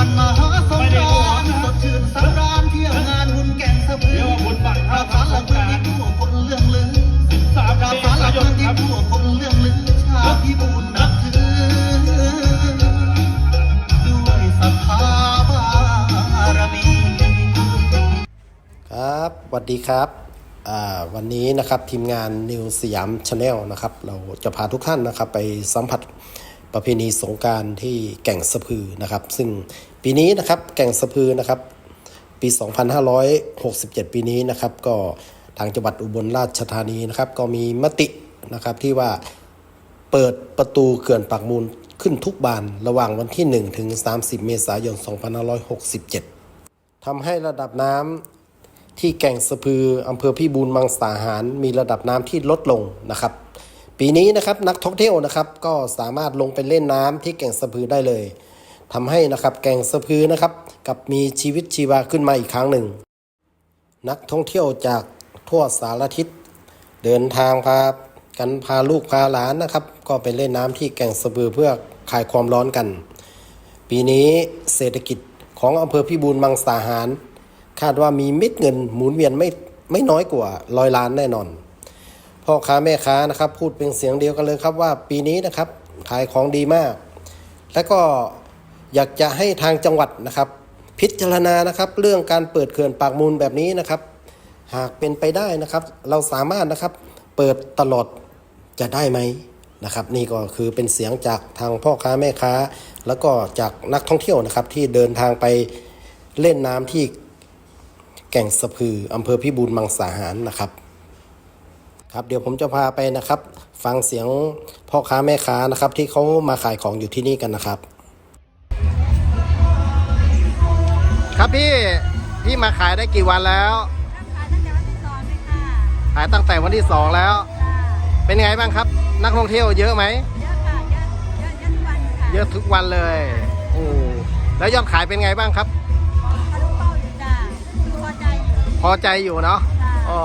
วันมหาสงกรานต์สดชื่นสำราญเที่ยวงานบุญแก่งสะพือเรียกว่าบุญบัตรดาข้าวสารหลักงเมืองกานต์ที่ผู้คนเรื่องลือสามดาวสารหลักายเมืองที่ผู้คนเรื่องลือชาวพิบูลนับถือด้วยศรัทธาบารมีครับสวัสดีครับวันนี้นะครับทีมงานนิวสยามชาแนลนะครับ เราจะพาทุกท่านนะครับไปสัมผัส ประเพณีสงการที่แก่งสะพือนะครับ ซึ่งปีนี้นะครับแก่งสะพือนะครับ ปี 2567 ปีนี้นะครับ ก็ทางจังหวัดอุบลราชธานีนะครับ ก็มีมตินะครับที่ว่าเปิดประตูเขื่อนปากมูลขึ้นทุกบานระหว่างวันที่ 1 ถึง 30 เมษายน 2567 ทำให้ระดับน้ำที่แก่งสะพืออำเภอพิบูลมังสาหาร มีระดับน้ำที่ลดลงนะครับ ปีนี้นะครับนักท่องเที่ยวนะครับก็สามารถลงไปเล่นน้ำที่แก่งสะพือได้เลยทำให้นะครับแก่งสะพือนะครับกับมีชีวิตชีวาขึ้นมาอีกครั้งหนึ่ง นักท่องเที่ยวจากทั่วสารทิศเดินทางพากันพาลูกพาหลานนะครับ ก็ไปเล่นน้ำที่แก่งสะพือเพื่อคลายความร้อนกัน ปีนี้เศรษฐกิจของอำเภอพิบูลมังสาหาร คาดว่ามีเม็ดเงินหมุนเวียนไม่ไม่น้อยกว่าร้อยล้านแน่นอน พ่อค้าแม่ค้านะครับ พูดเป็นเสียงเดียวกันเลยครับว่าปีนี้นะครับขายของดีมาก และก็อยากจะให้ทางจังหวัดนะครับ พิจารณานะครับเรื่องการเปิดเขื่อนปากมูลแบบนี้นะครับ หากเป็นไปได้นะครับ เราสามารถนะครับเปิดตลอดจะได้ไหมนะครับ นี่ก็คือเป็นเสียงจากทางพ่อค้าแม่ค้า แล้วก็จากนักท่องเที่ยวนะครับ ที่เดินทางไปเล่นน้ำที่แก่งสะพืออำเภอพิบูลมังสาหารนะครับ ครับเดี๋ยวผมจะพาไปนะครับ ฟังเสียงพ่อค้าแม่ค้านะครับ ที่เขามาขายของอยู่ที่นี่กันนะครับ ครับพี่พี่มาขายได้กี่วันแล้ว ขายตั้งแต่วันที่สองเลยค่ะขายตั้งแต่วันที่สองแล้วจ้าเป็นไงบ้างครับ นักท่องเที่ยวเยอะไหมเยอะค่ะเยอะเยอะเยอะทุกวันค่ะเยอะทุกวันเลยโอ้แล้วยอดขายเป็นไงบ้างครับทะลุเป้าอยู่จ้าพอใจอยู่พอใจอยู่เนาะจ้าอ๋อ